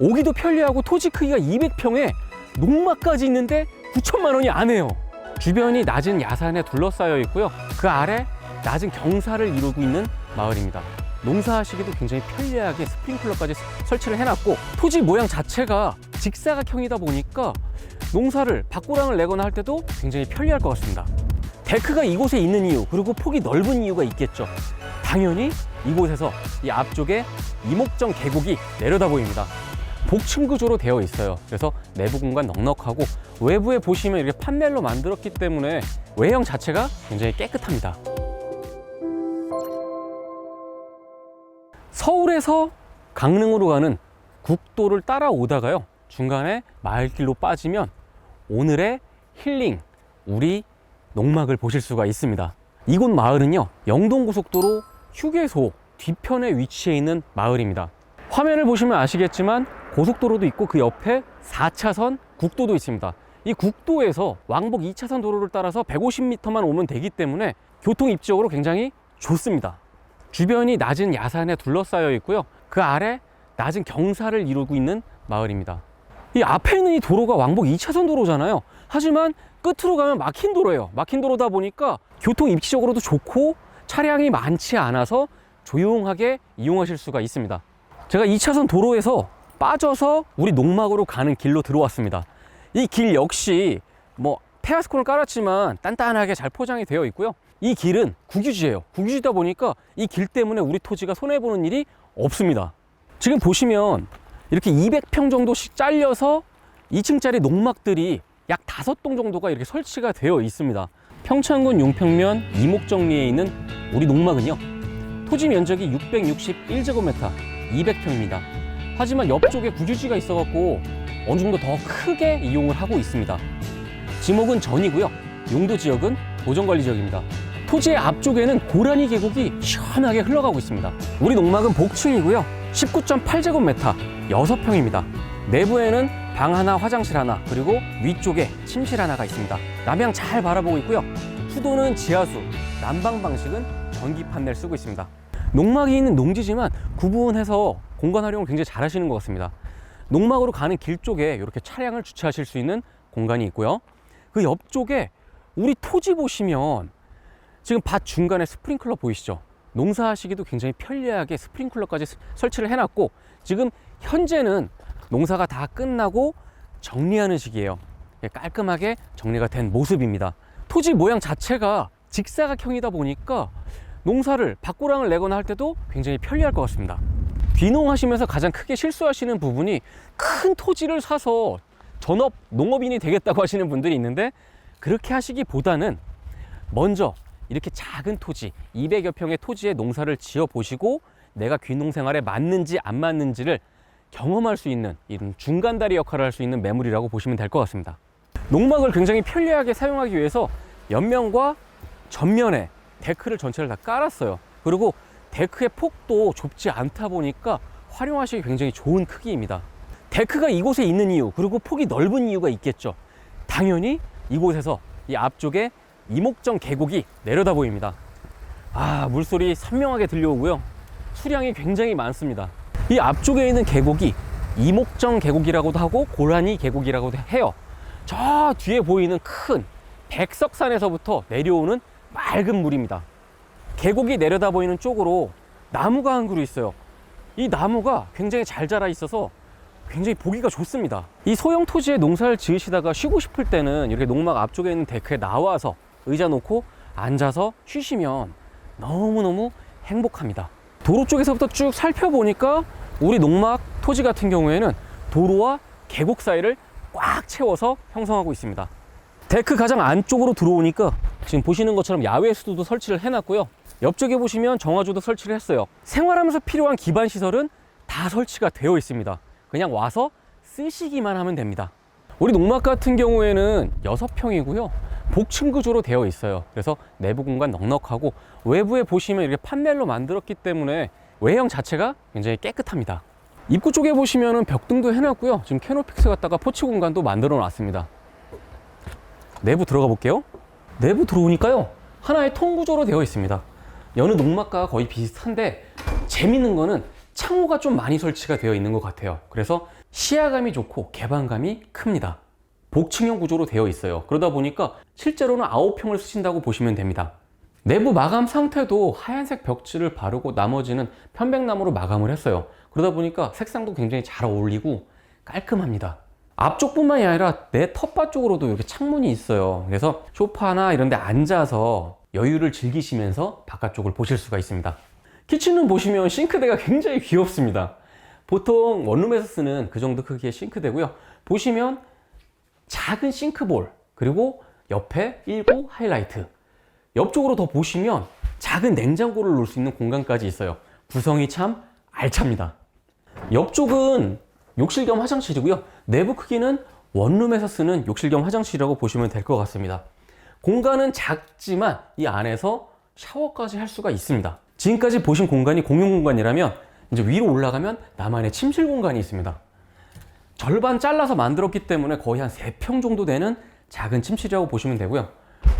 오기도 편리하고 토지 크기가 200평에 농막까지 있는데 9천만 원이 안 해요. 주변이 낮은 야산에 둘러싸여 있고요. 그 아래 낮은 경사를 이루고 있는 마을입니다. 농사하시기도 굉장히 편리하게 스프링클러까지 설치를 해놨고 토지 모양 자체가 직사각형이다 보니까 농사를 밭고랑을 내거나 할 때도 굉장히 편리할 것 같습니다. 데크가 이곳에 있는 이유 그리고 폭이 넓은 이유가 있겠죠. 당연히 이곳에서 이 앞쪽에 이목정 계곡이 내려다 보입니다. 복층 구조로 되어 있어요. 그래서 내부 공간 넉넉하고 외부에 보시면 이렇게 판넬로 만들었기 때문에 외형 자체가 굉장히 깨끗합니다. 서울에서 강릉으로 가는 국도를 따라오다가요. 중간에 마을길로 빠지면 오늘의 힐링, 우리 농막을 보실 수가 있습니다. 이곳 마을은요, 영동고속도로 휴게소 뒤편에 위치해 있는 마을입니다. 화면을 보시면 아시겠지만 고속도로도 있고 그 옆에 4차선 국도도 있습니다. 이 국도에서 왕복 2차선 도로를 따라서 150m만 오면 되기 때문에 교통 입지적으로 굉장히 좋습니다. 주변이 낮은 야산에 둘러싸여 있고요. 그 아래 낮은 경사를 이루고 있는 마을입니다. 이 앞에 있는 이 도로가 왕복 2차선 도로잖아요. 하지만 끝으로 가면 막힌 도로예요. 막힌 도로다 보니까 교통 입지적으로도 좋고 차량이 많지 않아서 조용하게 이용하실 수가 있습니다. 제가 2차선 도로에서 빠져서 우리 농막으로 가는 길로 들어왔습니다. 이 길 역시 뭐 테라스콘을 깔았지만 단단하게 잘 포장이 되어 있고요. 이 길은 국유지예요. 국유지다 보니까 이 길 때문에 우리 토지가 손해 보는 일이 없습니다. 지금 보시면 이렇게 200평 정도씩 잘려서 2층짜리 농막들이 약 5동 정도가 이렇게 설치가 되어 있습니다. 평창군 용평면 이목정리에 있는 우리 농막은요. 토지 면적이 661제곱미터, 200평입니다. 하지만 옆쪽에 구유지가 있어갖고 어느 정도 더 크게 이용을 하고 있습니다. 지목은 전이고요. 용도 지역은 보전관리 지역입니다. 토지의 앞쪽에는 고라니 계곡이 시원하게 흘러가고 있습니다. 우리 농막은 복층이고요. 19.8제곱미터, 6평입니다. 내부에는 방 하나, 화장실 하나, 그리고 위쪽에 침실 하나가 있습니다. 남향 잘 바라보고 있고요. 수도는 지하수, 난방 방식은 전기 판넬 쓰고 있습니다. 농막이 있는 농지지만 구분해서 공간 활용을 굉장히 잘 하시는 것 같습니다. 농막으로 가는 길 쪽에 이렇게 차량을 주차하실 수 있는 공간이 있고요. 그 옆쪽에 우리 토지 보시면 지금 밭 중간에 스프링클러 보이시죠? 농사하시기도 굉장히 편리하게 스프링클러까지 스- 설치를 해놨고 지금 현재는 농사가 다 끝나고 정리하는 시기예요. 예, 깔끔하게 정리가 된 모습입니다. 토지 모양 자체가 직사각형이다 보니까 농사를 밭고랑을 내거나 할 때도 굉장히 편리할 것 같습니다. 귀농하시면서 가장 크게 실수하시는 부분이 큰 토지를 사서 전업 농업인이 되겠다고 하시는 분들이 있는데 그렇게 하시기보다는 먼저 이렇게 작은 토지 200여 평의 토지에 농사를 지어 보시고 내가 귀농 생활에 맞는지 안 맞는지를 경험할 수 있는 이런 중간다리 역할을 할 수 있는 매물이라고 보시면 될 것 같습니다. 농막을 굉장히 편리하게 사용하기 위해서 옆면과 전면에 데크를 전체를 다 깔았어요. 그리고 데크의 폭도 좁지 않다 보니까 활용하시기 굉장히 좋은 크기입니다. 데크가 이곳에 있는 이유, 그리고 폭이 넓은 이유가 있겠죠. 당연히 이곳에서 이 앞쪽에 이목정 계곡이 내려다 보입니다. 아, 물소리 선명하게 들려오고요. 수량이 굉장히 많습니다. 이 앞쪽에 있는 계곡이 이목정 계곡이라고도 하고 고라니 계곡이라고도 해요. 저 뒤에 보이는 큰 백석산에서부터 내려오는 맑은 물입니다. 계곡이 내려다 보이는 쪽으로 나무가 한 그루 있어요. 이 나무가 굉장히 잘 자라 있어서 굉장히 보기가 좋습니다. 이 소형 토지에 농사를 지으시다가 쉬고 싶을 때는 이렇게 농막 앞쪽에 있는 데크에 나와서 의자 놓고 앉아서 쉬시면 너무너무 행복합니다. 도로 쪽에서부터 쭉 살펴보니까 우리 농막 토지 같은 경우에는 도로와 계곡 사이를 꽉 채워서 형성하고 있습니다. 데크 가장 안쪽으로 들어오니까 지금 보시는 것처럼 야외 수도도 설치를 해놨고요. 옆쪽에 보시면 정화조도 설치를 했어요. 생활하면서 필요한 기반 시설은 다 설치가 되어 있습니다. 그냥 와서 쓰시기만 하면 됩니다. 우리 농막 같은 경우에는 6평이고요. 복층 구조로 되어 있어요. 그래서 내부 공간 넉넉하고 외부에 보시면 이렇게 판넬로 만들었기 때문에 외형 자체가 굉장히 깨끗합니다. 입구 쪽에 보시면은 벽등도 해놨고요. 지금 캐노픽스 갖다가 포치 공간도 만들어 놨습니다. 내부 들어가 볼게요. 내부 들어오니까요. 하나의 통 구조로 되어 있습니다. 여느 농막과 거의 비슷한데 재밌는 거는 창호가 좀 많이 설치가 되어 있는 것 같아요. 그래서 시야감이 좋고 개방감이 큽니다. 복층형 구조로 되어 있어요. 그러다 보니까 실제로는 아홉평을 쓰신다고 보시면 됩니다. 내부 마감 상태도 하얀색 벽지를 바르고 나머지는 편백나무로 마감을 했어요. 그러다 보니까 색상도 굉장히 잘 어울리고 깔끔합니다. 앞쪽뿐만이 아니라 내 텃밭 쪽으로도 이렇게 창문이 있어요. 그래서 소파나 이런 데 앉아서 여유를 즐기시면서 바깥쪽을 보실 수가 있습니다. 키친룸 보시면 싱크대가 굉장히 귀엽습니다. 보통 원룸에서 쓰는 그 정도 크기의 싱크대고요. 보시면 작은 싱크볼 그리고 옆에 19 하이라이트 옆쪽으로 더 보시면 작은 냉장고를 놓을 수 있는 공간까지 있어요. 구성이 참 알찹니다. 옆쪽은 욕실 겸 화장실이고요. 내부 크기는 원룸에서 쓰는 욕실 겸 화장실이라고 보시면 될 것 같습니다. 공간은 작지만 이 안에서 샤워까지 할 수가 있습니다. 지금까지 보신 공간이 공용 공간이라면 이제 위로 올라가면 나만의 침실 공간이 있습니다. 절반 잘라서 만들었기 때문에 거의 한 3평 정도 되는 작은 침실이라고 보시면 되고요.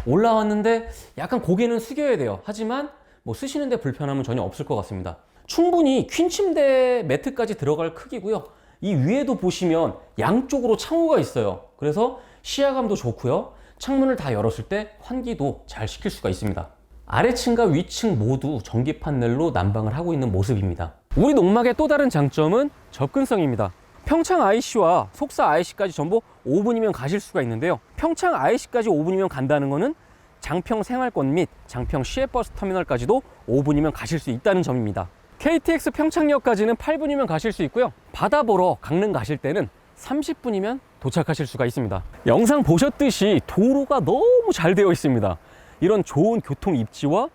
올라왔는데 약간 고개는 숙여야 돼요. 하지만 뭐 쓰시는데 불편함은 전혀 없을 것 같습니다. 충분히 퀸 침대 매트까지 들어갈 크기고요. 이 위에도 보시면 양쪽으로 창호가 있어요. 그래서 시야감도 좋고요. 창문을 다 열었을 때 환기도 잘 시킬 수가 있습니다. 아래층과 위층 모두 전기 판넬로 난방을 하고 있는 모습입니다. 우리 농막의 또 다른 장점은 접근성입니다. 평창 IC와 속사 IC까지 전부 5분이면 가실 수가 있는데요. 평창 IC까지 5분이면 간다는 것은 장평 생활권 및 장평 시외버스 터미널까지도 5분이면 가실 수 있다는 점입니다. KTX 평창역까지는 8분이면 가실 수 있고요. 바다 보러 강릉 가실 때는 30분이면 도착하실 수가 있습니다. 영상 보셨듯이 도로가 너무 잘 되어 있습니다. 이런 좋은 교통 입지와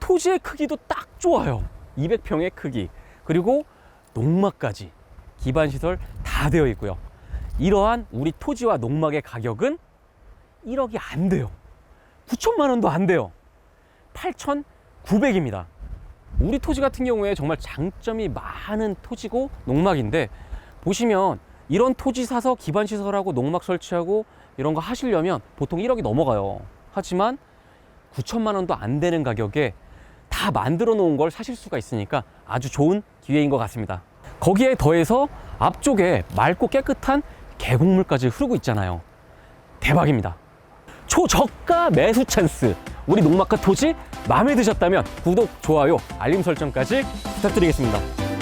토지의 크기도 딱 좋아요. 200평의 크기. 그리고 농막까지 기반 시설 다 되어 있고요. 이러한 우리 토지와 농막의 가격은 1억이 안 돼요. 9천만 원도 안 돼요. 8,900입니다. 우리 토지 같은 경우에 정말 장점이 많은 토지고 농막인데 보시면 이런 토지 사서 기반 시설하고 농막 설치하고 이런 거 하시려면 보통 1억이 넘어가요. 하지만 9천만 원도 안 되는 가격에 다 만들어 놓은 걸 사실 수가 있으니까 아주 좋은 기회인 것 같습니다. 거기에 더해서 앞쪽에 맑고 깨끗한 계곡물까지 흐르고 있잖아요. 대박입니다. 초저가 매수 찬스. 우리 농막과 토지 마음에 드셨다면 구독, 좋아요, 알림 설정까지 부탁드리겠습니다.